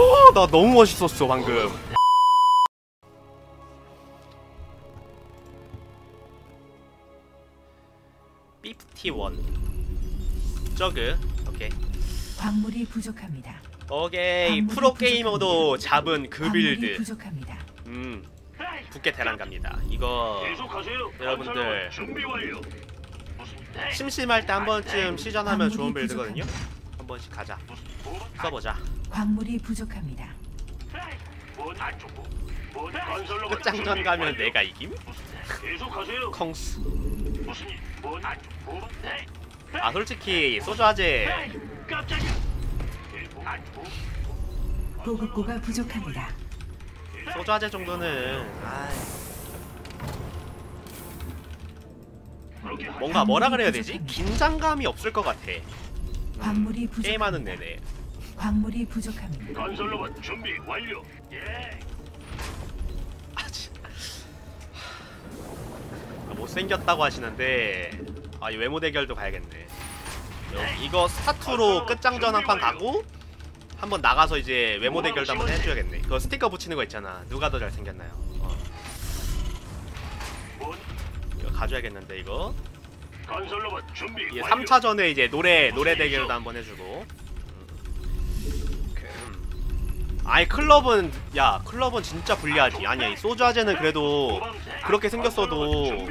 오, 나 너무 멋있었어 방금. 피프티 원. 저그. 오케이. 광물이 부족합니다. 오케이. 광물이 프로 게이머도 잡은 그 빌드. 부족합니다. 음. 붙게 대란 갑니다. 이거. 여러분들. 심심할 때 한 번쯤 시전하면 좋은 빌드거든요. 한 번씩 가자. 뭐? 써보자. 광물이 부족합니다. 뭐 끝장전 준비 가면. 내가 이김? 무슨 네. 계속하세요. 컹스. 무슨 일? 뭐안 좋고. 네. 아 솔직히 깜짝이야. 계속 안 좋고. 보급고가 부족합니다. 소주아제 정도는 아이. 뭔가 뭐라 그래야 되지? 긴장감이 없을 것 같아. 광물이 부족. 게임하는 내내. 광물이 부족합니다. 건설로봇 준비 완료. 예. 아, 진- 아, 못생겼다고 하시는데 아, 이 외모 대결도 가야겠네. 여기 이거 스타투로 끝장전 한 판 가고 한번 나가서 이제 외모 대결도 한번 해줘야겠네. 그거 스티커 붙이는 거 있잖아. 누가 더 잘생겼나요? 어, 뭐 이거 가져야겠는데 이거. 건설로봇 준비 이게 완료. 3차 전에 이제 노래 노래 대결도 한번 해주고. 아이 클럽은 야 클럽은 진짜 불리하지. 아니야 이 소주아제는 그래도 그렇게 생겼어도.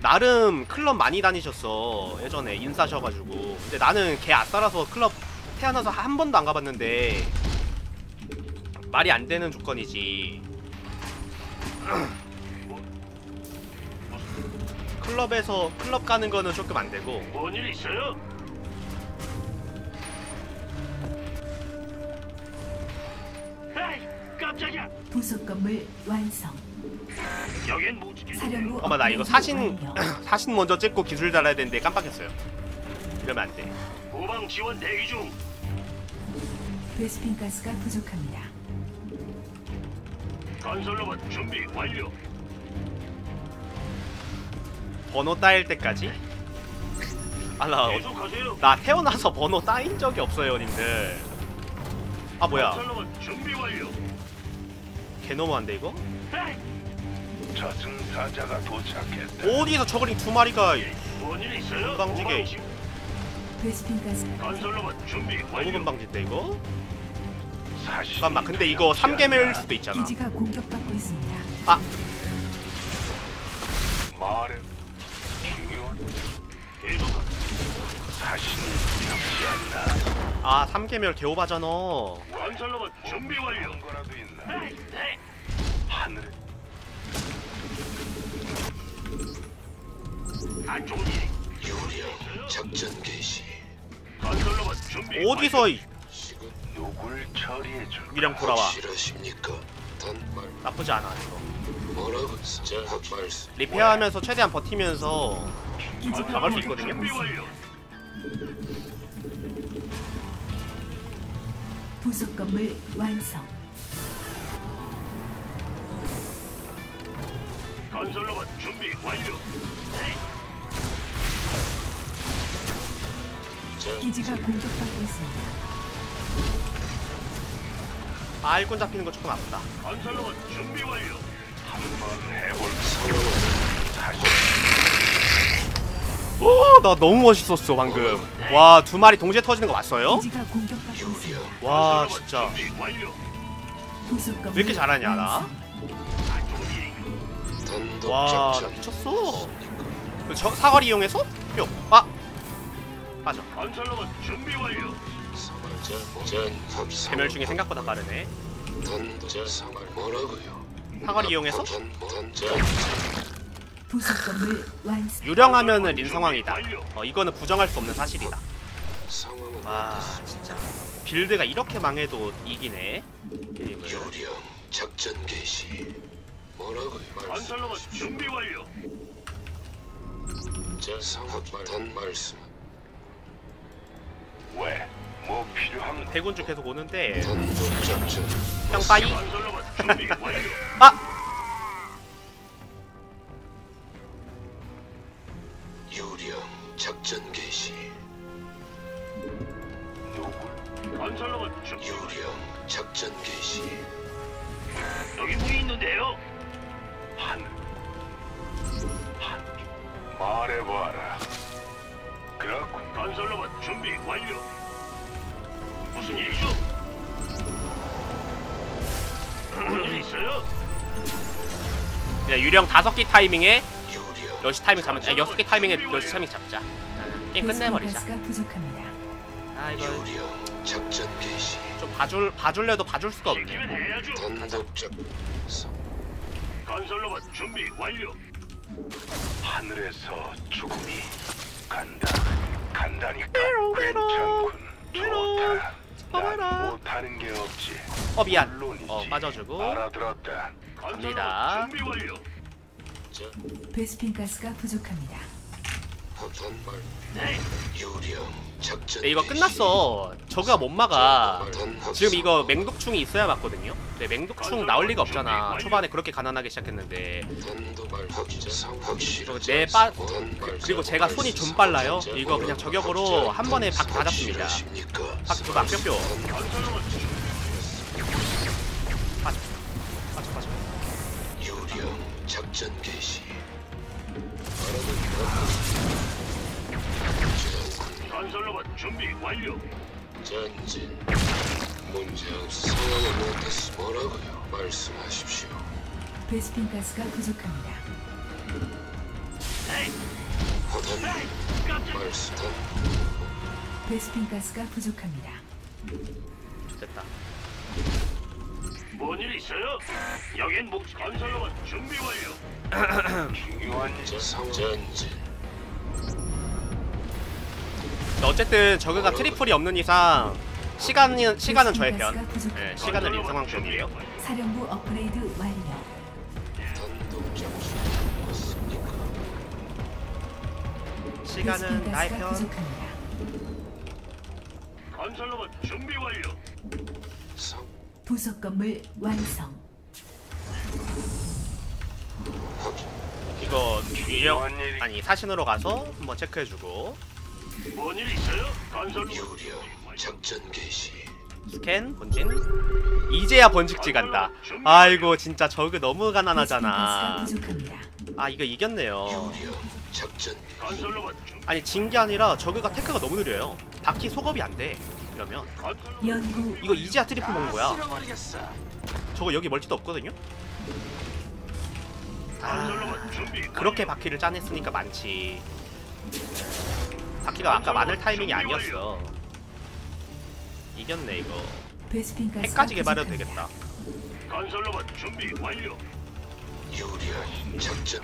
나름 클럽 많이 다니셨어 예전에 인싸셔가지고. 근데 나는 걔 아싸라서 클럽 태어나서 한 번도 안 가봤는데 말이 안 되는 조건이지. 클럽에서 클럽 가는 거는 조금 안 되고 뭔일 있어요? 깜짝이야. 부속 건물 완성. 여긴 무지개. 사령부 어머 나 이거 사신 완료. 사신 먼저 찍고 기술 달아야 되는데 깜빡했어요. 이러면 안 돼. 후방 지원 대기 중. 베스핀 가스가 부족합니다. 건설로봇 준비 완료. 번호 따일 때까지. 아나 계속하세요. 나 태어나서 번호 따인 적이 없어요, 님들. 아 뭐야? 건설로봇 준비 완료. 개 너무한데 이거? 저승사자가 도착했다. 어디서 저거링 두 마리가 뭔일 있어요? 후방지게. 후방 지- 베스핀 가스 건설로봇 준비 너무 완료. 금방진데 이거? 사실 잠깐만 근데 이거 3개매일 수도 있잖아. 기지가 공격받고 있습니다. 아 말해 중요한 계속 사신이 두렵지 않나. 아 3개멸 개오바잖아. 건설로봇 준비 완료. 거라도 있나. 하늘 안 좋은 일이. 요리형 작전 개시 건설로봇 준비 어디서 이 누굴 처리해 줄 위령 돌아와. 확실하십니까? 단말 나쁘지 않아 이거. 뭐라고 진짜 말씀 리페어하면서 최대한 버티면서 나갈 수 공격받고 있거든요. 준비. 완료. 부속 건물 완성. 건설 로봇 준비 완료. 기지가 공격받고 있습니다. 아 일꾼 잡히는 거 조금 아프다. 건설 로봇 준비 완료. 한번 해볼 상황은 오, 나 너무 멋있었어 방금. 와 두 마리 동시에 터지는 거 봤어요? 와 진짜 왜 이렇게 잘하냐, 나? 와 미쳤어. 그저 사거리 이용해서 뿅. 아 전합 개멸 중에 생각보다 빠르네. 사거리 이용해서 부속 건물 완성. 유령하면은 인상황이다. 어 이거는 부정할 수 없는 사실이다. 와? 진짜 빌드가 이렇게 망해도 이기네. 게임을. 요리형 작전 개시 뭐라고요? 건설로봇 말씀 준비 완료. 제 상황 단 말씀 왜? 뭐 필요한 대군주 계속 오는데 단독 작전 형 빠이. 건설로봇 준비 완료. 아 말해봐라. 그렇군. 건설로봇 준비 완료. 무슨 일이죠? 무슨 일 있어요? 그냥 유령 다섯 개 타이밍에 유령. 러시 타이밍 잡으면 아, 여섯 개 타이밍에 러시 타이밍 잡자. 게임 끝내버리자. 가스가 부족합니다. 아 이거 유령 작전 개시. 좀 봐줄 봐줄래도 봐줄 수가 없네. 단독적. 성. 건설로봇 준비 완료. 하늘에서 죽음이 간다. 간다니까. 괜찮군. 좋다. 난 못하는 게 없지. 어 미안. 물론이지. 어 빠져주고. 알아들었다. 갑니다. 베스핀 가스가 부족합니다. 네. 유령. 네, 이거. 끝났어. 저가 못 막아. 지금 이거 맹독충이 있어야 맞거든요. 네, 맹독충 나올 리가 없잖아. 초반에 그렇게 가난하게 시작했는데. 그리고 내 빠- 그리고 제가 손이 좀 빨라요. 이거 그냥 저격으로 한 번에 바퀴 다 잡습니다. 바퀴 두 방, 뿅뿅. 건설로봇 준비. 빠져. 빠져 빠져. 유령 작전 개시. 건설로봇 준비 완료. 전진. 문제 없어. 상황을 못했어. 뭐라고요? 말씀하십시오. 베스핀 가스가 부족합니다. 네. 호탄 깜짝. 말씀. 베스핀 가스가 부족합니다. 됐다. 뭔일 있어요? 여긴 목 건설로봇 준비 완료. 중요한 전진. 어쨌든 저그가 트리플이 없는 이상 시간은 시간은 저의 편. 네, 시간은 임상황 편이에요. 사령부 업그레이드 완료. 시간은 나의 편. 건설로봇 준비 완료. 상 부속 건물 완성. 이거 유령 아니 사신으로 가서 한번 체크해주고 뭔일 있어요? 건설로봇 유령 작전 개시. 스캔 본진. 이제야 번식지 간다. 아이고 진짜 저그 너무 가난하잖아. 아 이거 이겼네요. 아니 진 게 아니라 저그가 테크가 너무 느려요. 바퀴 속업이 안 돼. 이러면 건설로봇 연구 이거 이제야 트리플 먹는 거야. 저거 여기 멀티도 없거든요. 아. 그렇게 바퀴를 짜냈으니까 많지. 바퀴가 아까 많을 타이밍이 아니었어. 이겼네 이거. 핵까지 개발해도. 되겠다. 건설로봇 준비 완료. 유령 작전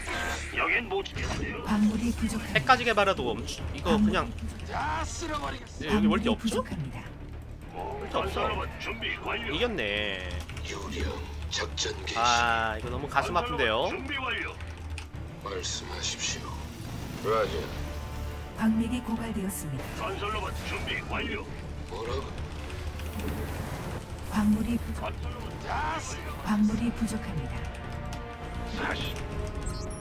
여긴 못 지켰는데요. 광물이 부족합니다. 핵까지 개발해도 엄청 이거 그냥 여기 멀티 없죠? 부족합니다. 멀티 없어. 건설로봇 준비 완료. 이겼네. 유령 작전 개시. 아 이거 너무 가슴 아픈데요. 준비 완료. 말씀하십시오. 라자 광맥이 고갈되었습니다. 건설로봇 준비 완료. 뭐라고? 광물이 부- 건설로봇 광물이 부족합니다. 사실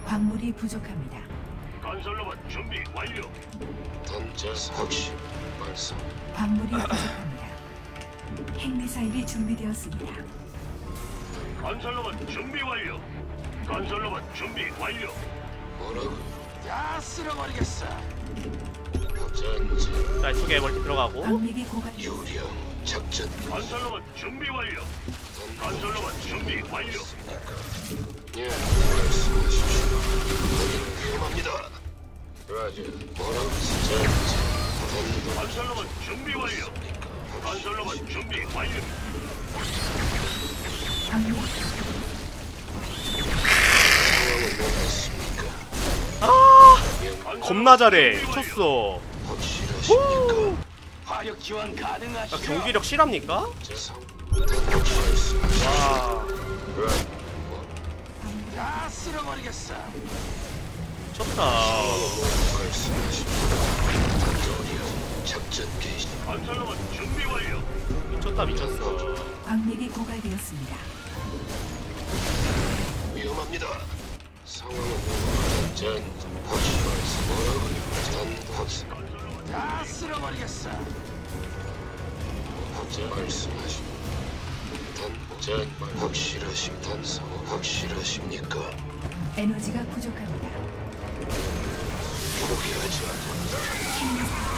광물이 부족합니다. 건설로봇 준비 완료. 던져 확실 말씀. 광물이 부족합니다. 핵미사일이 준비되었습니다. 건설로봇 준비 완료. 건설로봇 준비 완료. 뭐라고? 야 쓸어버리겠어. 자, 두개 멀티 들어가고. 유령 작전 건설로봇 준비 완료. 건설로봇 준비 완료. 예 말씀하십시오. 위험합니다. 라자 뭐라고? 전진 단독 건설로봇 준비 완료. 건설로봇 준비 완료. 상황을? 아 겁나 잘해. 미쳤어. 야, 가능하시죠? 경기력 실합니까? 와. 미쳤다. 미쳤다 미쳤어. 광맥이 고갈되었습니다. 위험합니다. 상황은 모르겠 전 말씀 뭐라고요? 전 건설로봇 다 쓸어버리겠어. 확정 말씀하시. 단전 확실하십 단성 확실하십니까? 에너지가 부족합니다. 포기하지 않는다.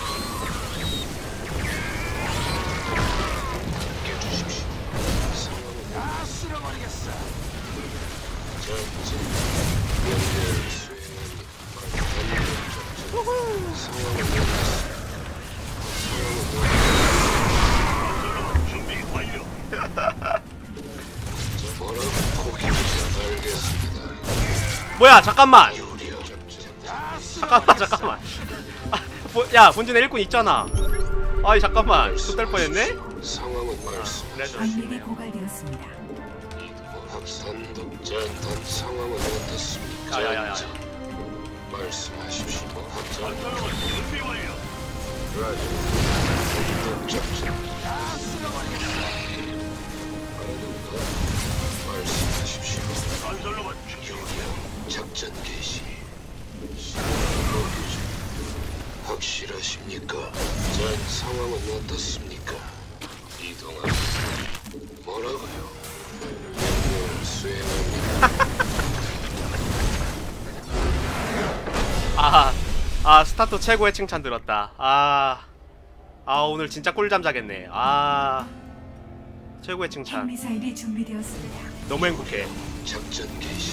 뭐야 잠깐만. 잠깐만 잠깐만 아, 보, 야 본진에 일꾼 있잖아 아이 잠깐만 쏟될 뻔했네 상황은 말씀. 그래도 광맥이 고갈되었습니다. 전단 상황은 어떻습니까? 야야야야 전진. 말씀하십시오. 말씀하십시오. 작전 개시. 확실하십니까? 전 상황은 어떻습니까? 이동합니다. 뭐라고요? 명령을 수행합니다. 아, 아 스타트 최고의 칭찬 들었다 아, 아 오늘 진짜 꿀잠 자겠네 아 최고의 칭찬 핵미사일이 준비되었습니다. 너무 행복해 작전 개시.